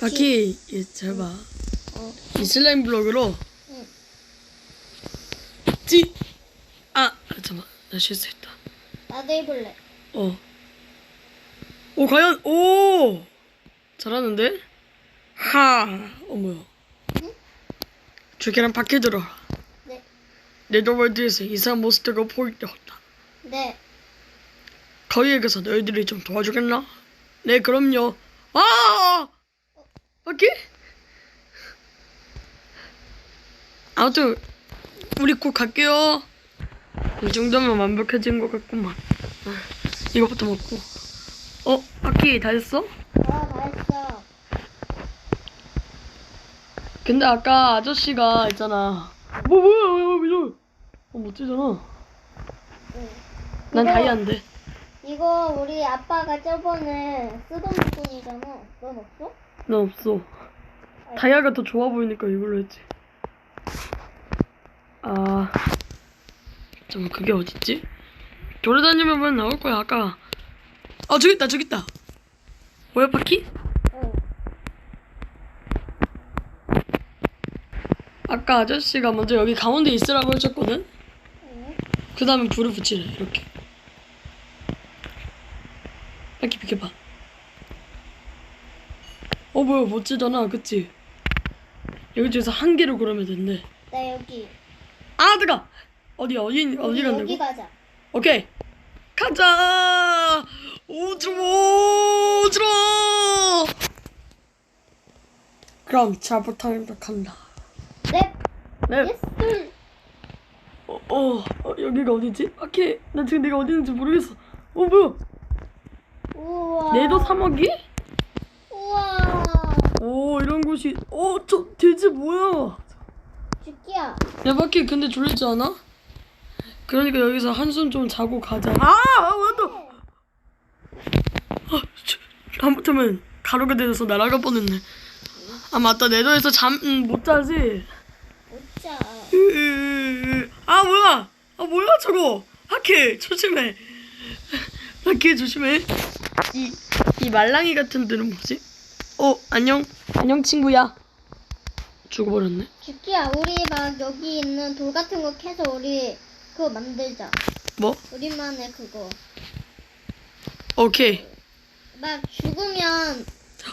바퀴 얘잘 봐. 어. 이 슬라임 블록으로 응. 찌. 아 잠깐 나 실수했다. 나도 해볼래. 어. 오 과연 오 잘하는데? 하. 어 뭐야? 주계랑 밖에 들어라. 네. 네더월드에서 이상한 몬스터가 포획되었다. 네. 거기에 가서 너희들이 좀 도와주겠나? 네 그럼요. 아! 바퀴? 아무튼 우리 곧 갈게요. 이 정도면 완벽해진 것 같구만. 아, 이거부터 먹고. 어, 바퀴 다 했어? 아, 다 했어. 근데 아까 아저씨가 있잖아. 뭐 뭐야 왜 왜, 왜, 어 멋지잖아. 응. 난 이거- 다이아인데. 이거 우리 아빠가 저번에 쓰던 부분이잖아. 넌 없어? 난 없어. 다이아가 더 좋아 보이니까 이걸로 했지. 아, 잠깐 그게 어딨지? 돌아다니면 만 나올 거야 아까. 어 저기 있다 저기 있다. 뭐야? 응. 아까 아저씨가 먼저 여기 가운데 있으라고 해줬거든. 응. 그 다음에 불을 붙이래 이렇게. 바퀴 비켜봐. 어 뭐야 멋지잖아 그치? 여기 중에서 한 개를 고르면 된대. 나 여기. 아 뜨거. 어디 어디 어디 우리 간다고? 여기 가자. 오케이 가자 오즈로 오즈로 그럼 잘 부탁한다 네. 네 예스. 어, 어, 어, 여기가 어디지? 오케이 나 지금 내가 어디 있는지 모르겠어 어 뭐야 우와. 내도 3억이? 오 이런 곳이 어저 돼지 뭐야 주키야. 야 바퀴 근데 졸리지 않아? 그러니까 여기서 한숨 좀 자고 가자 아! 아 맞다 아, 저, 잘못하면 가루가 되어서 날아가 뻔했네 아 맞다 내도에서 잠 못 자지 웃자. 으으으으. 아 뭐야 아 뭐야 저거 하키 조심해 하키 조심해 이, 이 말랑이 같은 데는 뭐지? 어 안녕 안녕 친구야 죽어버렸네 주키야, 우리 막 여기 있는 돌 같은 거 캐서 우리 그거 만들자. 뭐? 우리만의 그거. 오케이 막 죽으면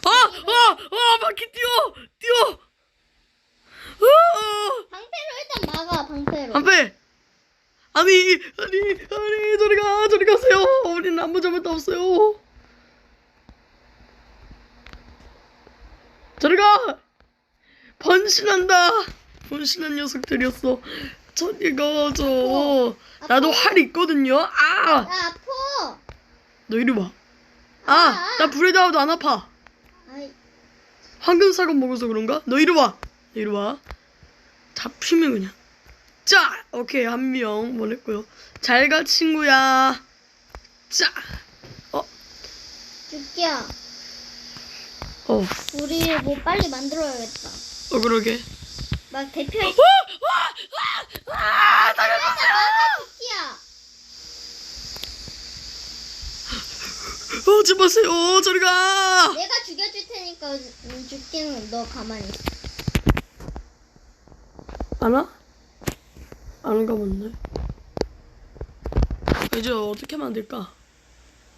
아! 아! 아! 바퀴 뛰어! 뛰어! 아! 방패로 일단 막아, 방패로. 안돼! 아니, 아니, 아니, 저리 가, 저리 가세요. 우리는 아무 잘못도 없어요. 저리 가! 번신한다! 번신한 녀석들이었어. 저리 가, 저. 나도 활 있거든요. 아! 나 아파. 너 이리 와. 아! 나 불에 닿아도 안 아파. 아이, 황금 사과 먹어서 그런가? 너 이리 와. 너 이리 와. 잡히면 그냥. 자, 오케이 한 명 보냈고요. 잘 가 친구야. 자, 어, 주키야, 어, 우리 뭐 빨리 만들어야겠다. 어 그러게. 막 대표. 와, 와, 와, 아, 달려가세요. 주키야. 오지 마세요. 저리 가. 내가 죽여줄 테니까 음, 주키는 너 가만히 있어. 안 와? 안 온가 본데. 이제 어떻게 만들까?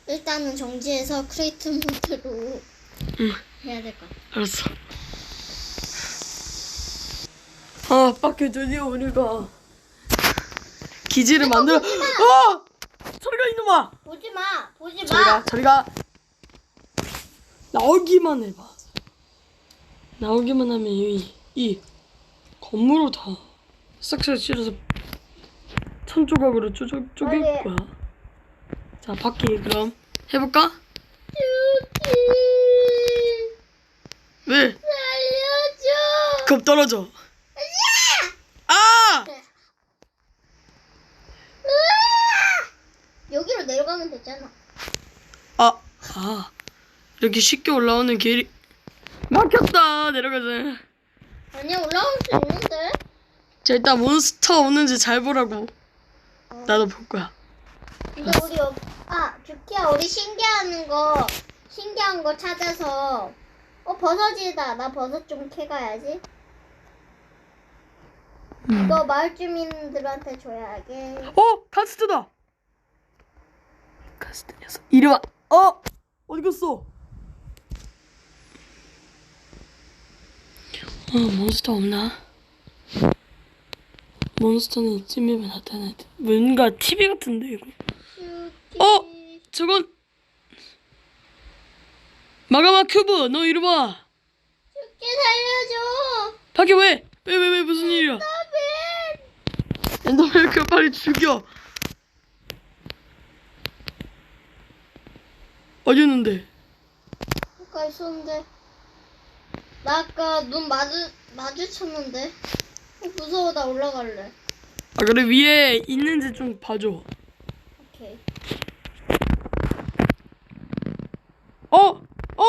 일단은 정지해서 크레이트 모드로 응. 해야 될 것 같아. 알았어. 아, 밖에 드디어 우리가 기지를 만들어. 어! 저리가 이놈아. 보지 마, 보지 저리가, 마. 저리가. 나오기만 해봐. 나오기만 하면 이, 이 건물로 다 싹싹 칠해서 천 조각으로 쪼개, 쪼갤 빨리. 거야. 자, 바퀴 그럼 해볼까? 주키, 왜? 살려줘. 겁 떨어져. 아! 으아! 여기로 내려가면 되잖아. 아, 아, 이렇게 쉽게 올라오는 길이 막혔다. 내려가자. 아니야 올라올 수 있는데. 자, 일단 몬스터 오는지 잘 보라고. 어. 나도 볼 거야. 근데 우리 여기 아 주키야 우리 신기한 거 신기한 거 찾아서 어 버섯이다. 나 버섯 좀 캐가야지. 음. 이거 마을 주민들한테 줘야게. 어 카스트다. 카스트 녀석 이리 와. 어 어디 갔어? 어 몬스터 없나? 몬스터는 이쯤이면 나타날 듯. 뭔가 TV 같은데 이거. 어? 저건 마가마 큐브 너 이리 와. 죽게 살려줘. 밖에 왜? 왜 왜 왜 무슨 일이야? 나벤. 엔더맨 그 빨리 죽여. 어디 있는데? 아까 있었는데. 나 아까 눈 마주 마주쳤는데. 어, 무서워 나 올라갈래. 아 그래 위에 있는지 좀 봐줘. 오케이. 어, 어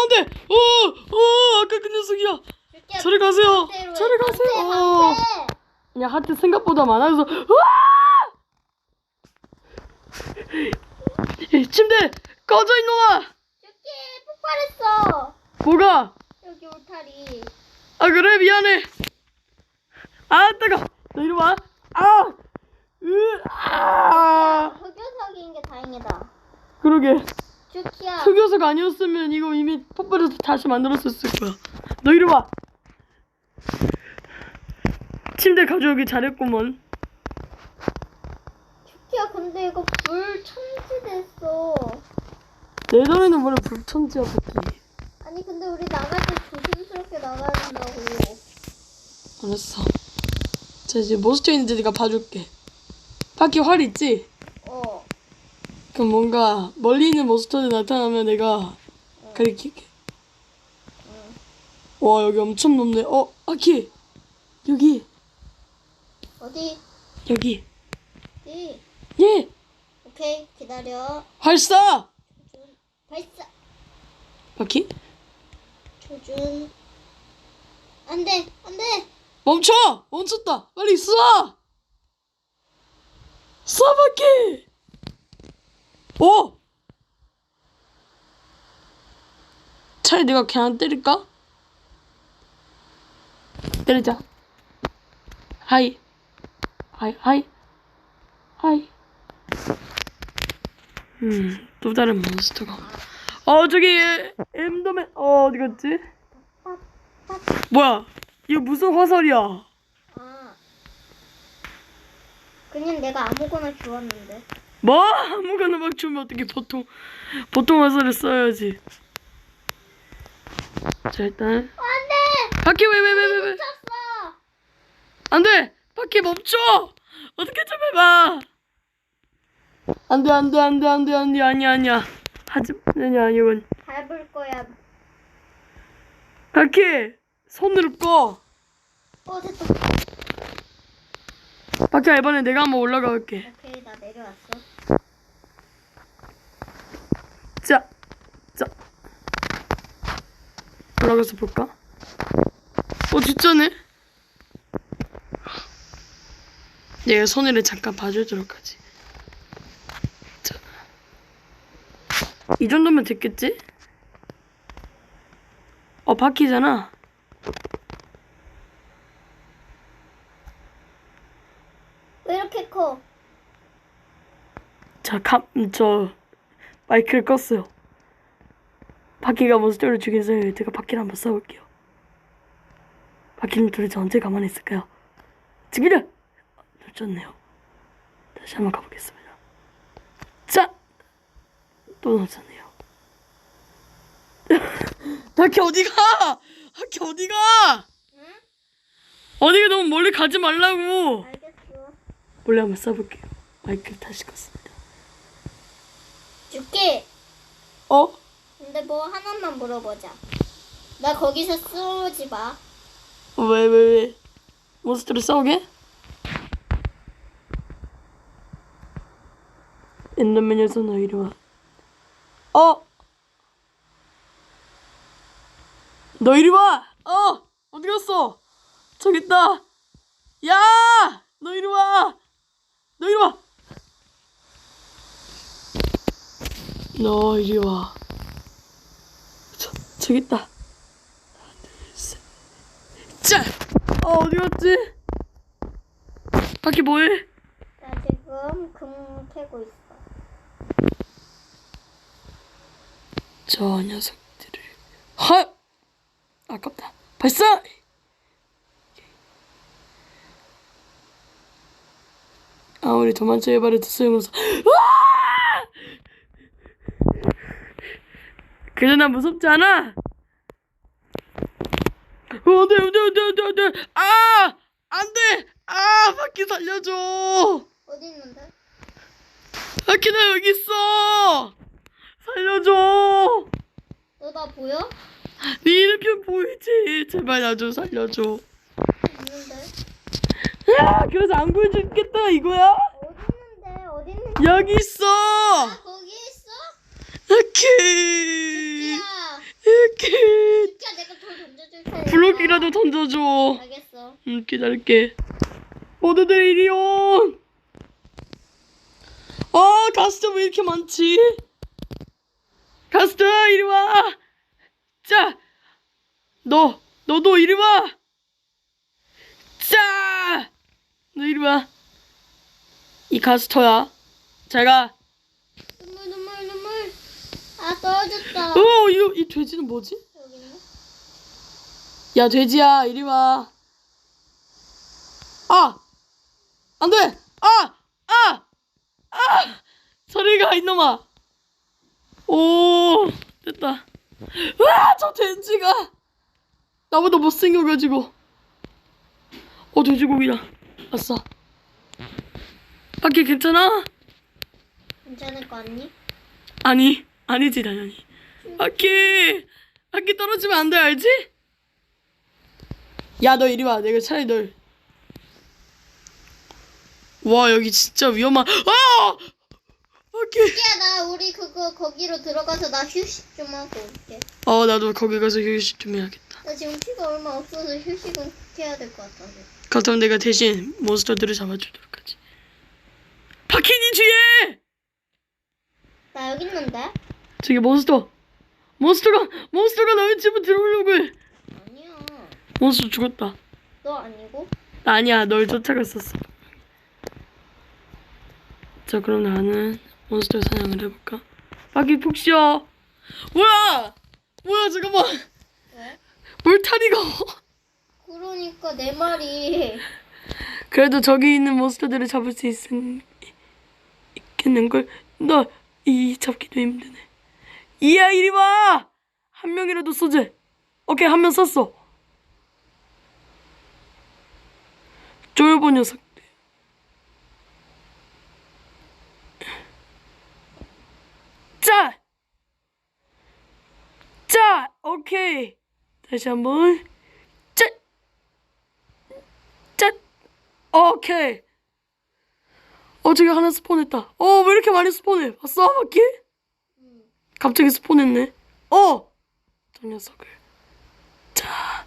안 돼. 어, 어 아까 그 녀석이야. 저리 가세요. 저리 해, 가세요. 어. 야 하트 생각보다 많아서. 우와! 침대 꺼져 이놈아. 줄게 폭발했어. 뭐가? 여기 울타리. 아 그래 미안해. 아 뜨거. 너 이리 와. 아. 으. 아. 흑요석인 게 다행이다. 그러게. 주키야. 흑요석 아니었으면 이거 이미 폭발해서 다시 만들었었을 거야. 너 이리 와. 침대 가져오기 잘했구먼. 주키야 근데 이거 불 천지 됐어. 내 전에는 원래 불천지야 새끼. 아니 근데 우리 나갈 때 조심스럽게 나가야 된다고. 알았어. 자 이제 몬스터 있는데 내가 봐줄게. 밖에 활 있지? 어. 그럼 뭔가 멀리 있는 몬스터들 나타나면 내가 가리킬게. 와 여기 엄청 높네. 어 아키 여기 어디? 여기 어디? 예 오케이 기다려. 활사 조준. 발사. 아키 조준. 안돼 안돼. 멈춰 멈췄다 빨리 쏴 쏴 바퀴 오 차라리 내가 그냥 때릴까 때리자 하이 하이 하이 하이 음 또 다른 몬스터가 어 저기 엔더맨 어 어디 갔지 뭐야 이거 무슨 화살이야 아. 그냥 내가 아무거나 주웠는데. 뭐 아무거나 막 주면 어떻게 보통 보통 화살을 써야지. 자 일단 안돼. 바퀴 왜왜 왜 왜왜 쳤어. 안돼 바퀴 멈춰 어떻게 좀 해봐. 안 돼 안 돼 안 돼 안 돼 안 돼 아니야 아니야 하지 아니야 이건 밟을 거야. 바퀴 손으로 꺼. 어 됐다. 바퀴 이번에 내가 한번 올라가 볼게. 오케이 나 내려왔어. 자, 자. 올라가서 볼까? 어, 진짜네? 내가 손해를 잠깐 봐주도록 하지. 자. 이 정도면 됐겠지? 어, 바퀴잖아. 왜 이렇게 커? 자, 감, 저, 마이크를 껐어요. 바퀴가 몬스터를 죽인 사이에 제가 바퀴를 한번 쏴볼게요. 바퀴는 도대체 언제 가만히 있을까요? 죽이려! 놓쳤네요. 다시 한번 가보겠습니다. 자! 또 놓쳤네요. 바퀴 어디가! 바퀴 어디가! 응? 어디가 너무 멀리 가지 말라고! 알겠어. 몰래 한번 쏴볼게요. 마이크를 다시 껐습니다. 줄게. 어? 근데 뭐 하나만 물어보자. 나 거기서 쏘지 마. 왜, 왜, 왜? 몬스터를 싸우게? 엔더맨 녀석 너 이리 와. 어! 너 이리 와! 어! 어디 갔어? 저기 있다! 야! 너 이리 와! 너 이리 와! 너 이리 와. 저, 저기 있다. 어 어디 갔지? 바퀴 뭐해? 나 지금 금 캐고 있어. 저 녀석들을. 헛 아깝다. 발사 아무리 도망쳐야 바래도 소용없어! 그래 나 무섭지 않아? 어, 안돼 안돼 안돼 안돼 안돼 아! 안돼! 아 바퀴 살려줘! 어디 있는데? 바퀴 나 여기 있어 살려줘 너 나 보여? 네 이름표 보이지? 제발 나 좀 살려줘. 있는데. 야, 그래서 안 보여주겠다 이거야? 어디 있는데? 어디 있는데? 여기 있어. 아 거기 있어? 이렇게, 야, 이렇게 야 내가 돌 던져줄 테니까. 블록이라도 던져줘. 알겠어. 응, 기다릴게. 모두들 이리 온. 어, 가스트 왜 이렇게 많지? 가스트 이리 와. 자, 너, 너도 이리 와. 자, 너 이리 와. 이 가스터야. 제가. 눈물 눈물 눈물. 아 떨어졌다. 어, 이거 이 돼지는 뭐지? 여기. 야, 돼지야, 이리 와. 아! 안 돼! 아! 아! 아! 소리가, 이놈아! 오, 됐다. 와, 저 돼지가! 나보다 못생겨가지고. 어, 돼지고기다. 아싸. 밖에 괜찮아? 괜찮을 거 아니? 아니, 아니지, 당연히. 바퀴! 바퀴 떨어지면 안 돼, 알지? 야, 너 이리 와. 내가 차라리 널. 와, 여기 진짜 위험한. 아! 바퀴! 야나 우리 그거 거기로 들어가서 나 휴식 좀 하고 올게. 어, 나도 거기 가서 휴식 좀 해야겠다. 나 지금 피가 얼마 없어서 휴식은 해야 될 것 같아. 그렇다면 내가 대신 몬스터들을 잡아주도록 하지. 바퀴니 뒤에! 나 여기 있는데? 저기 몬스터! 몬스터가, 몬스터가 너희 집에 들어오려고 해! 아니야. 몬스터 죽었다. 너 아니고? 아니야, 널 쫓아갔었어. 자, 그럼 나는 몬스터 사냥을 해볼까? 바퀴 푹 쉬어. 뭐야? 뭐야, 잠깐만. 왜? 물타리가. 그러니까 내 말이 그래도 저기 있는 몬스터들을 잡을 수 있, 있겠는걸? 나, 이 잡기도 힘드네. 이야, 이리 와! 한 명이라도 쏘지. 오케이, 한명 쐈어. 쫄보 녀석 짜! 짜! 오케이. 다시 한 번. 짜! 짜! 오케이. 어, 저기 하나 스폰했다. 어, 왜 이렇게 많이 스폰해? 봤어, 바퀴? 갑자기 스폰했네. 어! 저 녀석을. 자,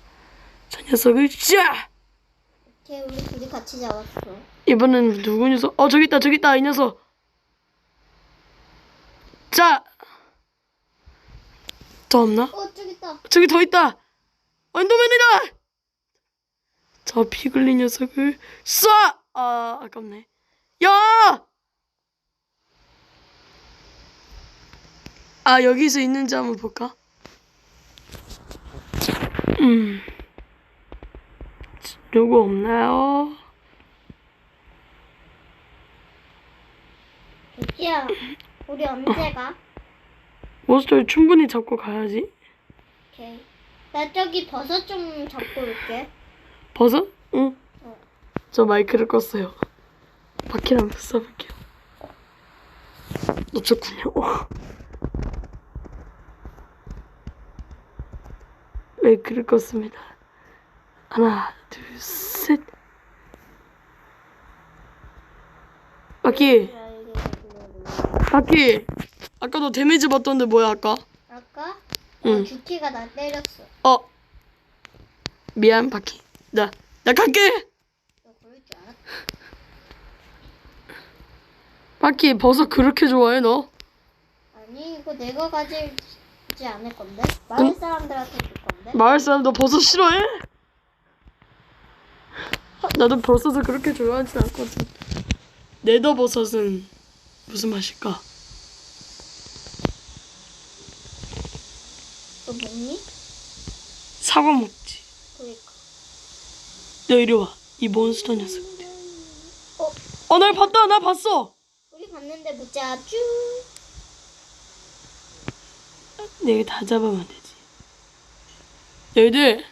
저 녀석을, 자! 걔 우리 둘이 같이 잡았어. 이번엔 누구 녀석? 어, 저기 있다, 저기 있다, 이 녀석. 자! 더 없나? 어 저기 있다. 저기 더 있다! 엔더맨이다! 저 피글린 녀석을 쏴! 아, 아깝네. 야! 아, 여기서 있는지 한번 볼까? 음. 누구 없나요? 야 우리 언제 가? 몬스터를 충분히 잡고 가야지. 오케이. 나 저기 버섯 좀 잡고 올게. 버섯? 응. 어. 저 마이크를 껐어요. 바퀴랑 써볼게요. 놓쳤군요. 마이크를 껐습니다. 하나, 둘, 셋. 바퀴, 바퀴. 아까 너 데미지 받던데 뭐야 아까? 아까 응. 어, 주키가 나 때렸어. 어. 미안 바퀴. 나, 나 갈게. 너 그럴 줄 알았다. 바퀴 버섯 그렇게 좋아해 너? 아니 이거 내가 가지지 않을 건데? 마을 사람들한테 줄 건데? 마을 사람 너 버섯 싫어해? 나도 버섯을 그렇게 좋아하진 않거든. 네더 버섯은 무슨 맛일까? 너 먹니? 사과 먹지. 그러니까. 너 이리 와. 이 몬스터 녀석들. 어, 어, 날 봤다. 나 봤어. 우리 봤는데 못 잡죠? 내가 다 잡으면 되지. 너희들.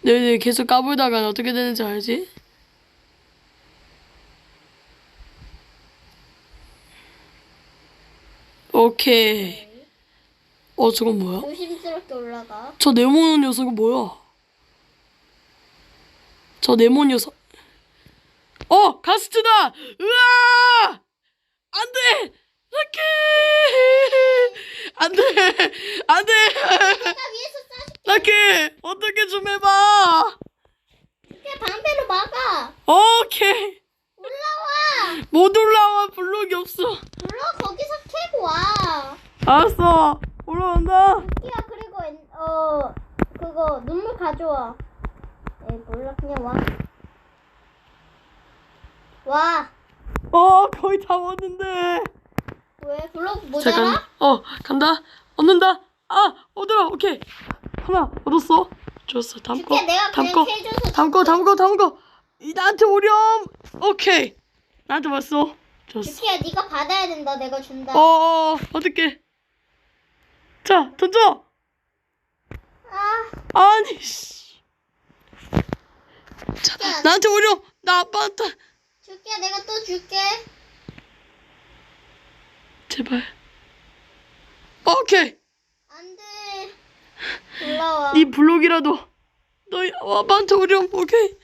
너희들 계속 까불다가 어떻게 되는지 알지? 오케이. 어, 저건 뭐야? 조심스럽게 올라가. 저 네모 녀석은 뭐야? 저 네모 녀석. 어, 가스트다! 으아! 안 돼! 라키! 안 돼! 안 돼! 내가 위에서 쏴줄게. 라키! 어떻게 좀 해봐! 그냥 방패로 막아. 오케이! 올라와. 못 올라와, 블록이 없어. 와. 알았어! 올라간다! 야 그리고 엔- 어 그거 눈물 가져와. 에 몰라 그냥 와. 와. 어, 거의 다 왔는데. 왜 블록 모자라? 잠깐. 어, 간다. 얻는다. 아, 얻어라. 오케이. 하나 얻었어. 좋았어. 다음 거. 줄게 내가 다음 그냥 거. 캐줘서. 다음 거. 다음 거. 다음 거. 이 나한테 오렴. 오케이. 나한테 왔어. 줄게 네가 받아야 된다. 내가 준다. 어, 어, 어떡해. 자, 던져. 아 아니 씨. 자, 나한테 오렴. 나 아빠한테. 줄게 내가 또 줄게. 제발. 오케이. 안 돼. 올라와. 이 블록이라도 너희 아빠한테 오렴. 오케이.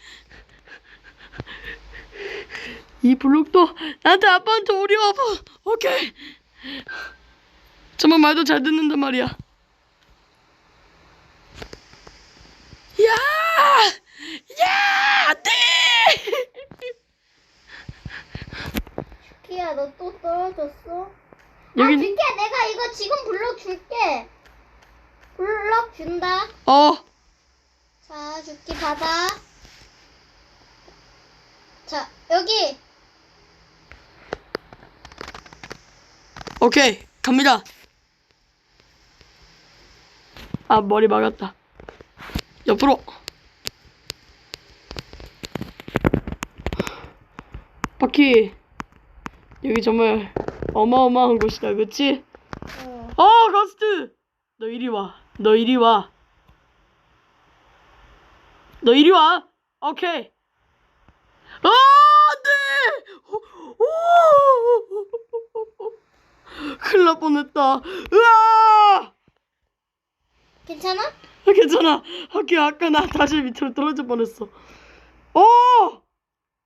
이 블록도 나한테 아빠한테 오렴. 오케이. 정말 말도 잘 듣는단 말이야. 야! 야! 안 돼! 줄게야 너 또 떨어졌어? 여긴- 아 줄게 내가 이거 지금 블록 줄게. 블록 준다. 어. 자, 죽기 받아. 자, 여기. 오케이. 갑니다. 아, 머리 막았다. 옆으로. 바퀴. 여기 정말 어마어마한 곳이다. 그치? 어. 어, 가스트! 너 이리 와. 너 이리 와. 너 이리 와. 오케이. 아, 안 돼! 오! 큰일 날 뻔했다. 으아! 괜찮아? 아, 괜찮아. 학교 아까 나 다시 밑으로 떨어질 뻔했어. 오!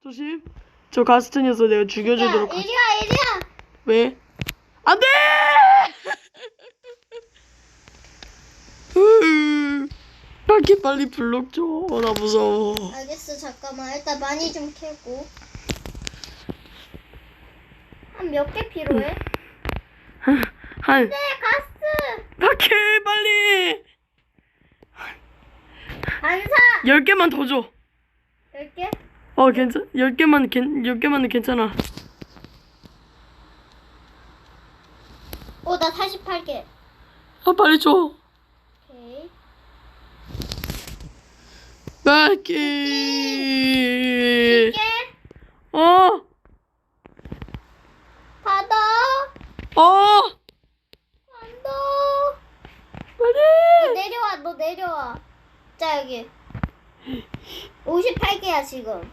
조심. 저 가스트 녀석 내가 야, 죽여주도록 하지. 이리와, 이리와. 왜? 안 돼! 으, 빨리 빨리 블록 줘. 나 무서워. 알겠어, 잠깐만. 일단 많이 좀 캐고. 한 몇 개 필요해? 한 네, 가스! 밖에 빨리 반사! 열 개만 더 줘. 열 개? 어 괜찮. 열 개만 괜열 개만은 괜찮아. 어, 나 48개. 아 빨리 줘. 오케이. 빨리. 개? 어. 받아! 어. 받아! 너 빨리. 내려와, 너 내려와. 자, 여기. 58개야, 지금.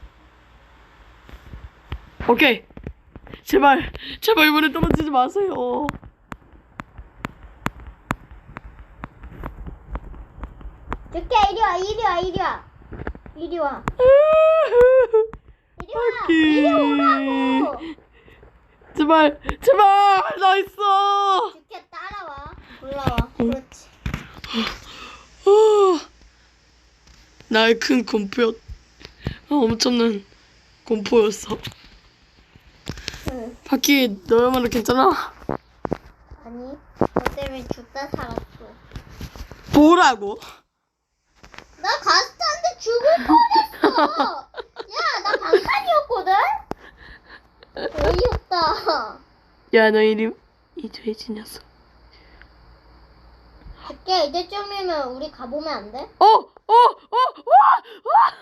오케이. 제발, 제발 이번에 떨어지지 마세요. 줄게, 이리 와, 이리 와, 이리 와. 이리 와. 이리와. 바퀴. 이리 오라고. 제발, 제발, 나 있어. 줄게, 따라와. 올라와. 그렇지. 어. 나의 큰 공포였, 어, 엄청난 공포였어. 응. 바퀴, 너야말로 괜찮아? 아니, 너 때문에 죽다 살았어. 뭐라고? 가스트한테 죽을 뻔했어. 야, 나 방탄이었거든. 어이없 다. 야, 너 이름 이 돼지 녀석. 백개 이제쯤이면 우리 가보면 안 돼? 어, 어, 어, 와, 와.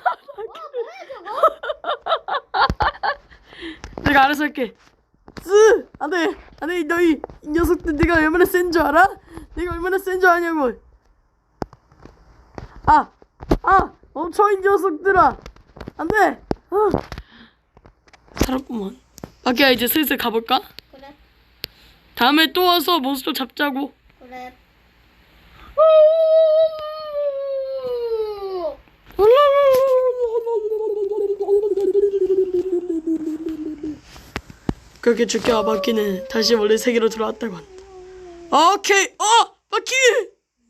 내가 알아서 할게. 쓰, 안돼, 안돼, 너희 이 녀석들 내가 얼마나 센 줄 알아? 내가 얼마나 센 줄 아냐고. 아, 아, 멈춰 이 녀석들아. 안돼. 아. 살았구먼. 마키야 이제 슬슬 가볼까? 그래, 다음에 또 와서 몬스터 잡자고. 그래. 그렇게 죽게와 마키는 다시 원래 세계로 돌아왔다고 한다. 오케이, 어, 마키!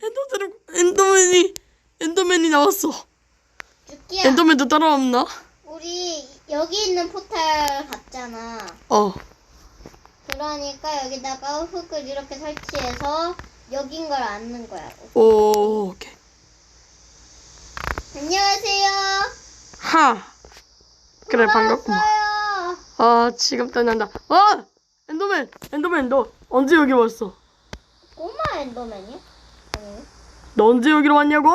엔더드래, 엔더맨이, 엔더맨이 나왔어. 주기야, 엔더맨도 따라왔나? 여기 있는 포탈 갔잖아. 어, 그러니까 여기다가 흙을 이렇게 설치해서 여긴 걸 앉는 거야. 오, 오케이. 안녕하세요. 하. 그래, 반갑구만. 왔어요. 아, 지금 땀난다. 아! 엔더맨, 엔더맨, 너 언제 여기 왔어? 꼬마 엔더맨이야? 아니. 너 언제 여기로 왔냐고?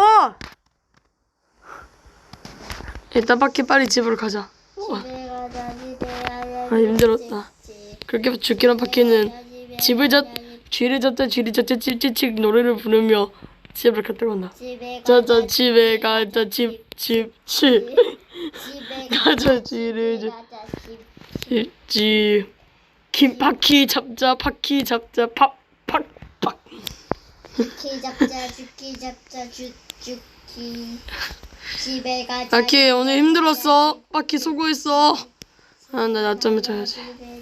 일단 바퀴 빨리 집으로 가자. 아, 힘들었다. 집, 그렇게 죽기란 바퀴는 집을 잡, 가자, 쥐를 잡다 쥐를 잡다 찝찝찝 노래를 부르며 집을 갔다 온다. 가자, 집에 가자 집집집 집에 가자 쥐를 집에 잡 가자, 집. 집 집. 김 바퀴 잡자 바퀴 잡자 팍팍팍 주키 잡자, 주키 잡자, 주, 주키. 집에 가자. 바퀴 오늘 힘들었어? 바퀴 수고했어. 아 나 낮잠을 자야지. 집에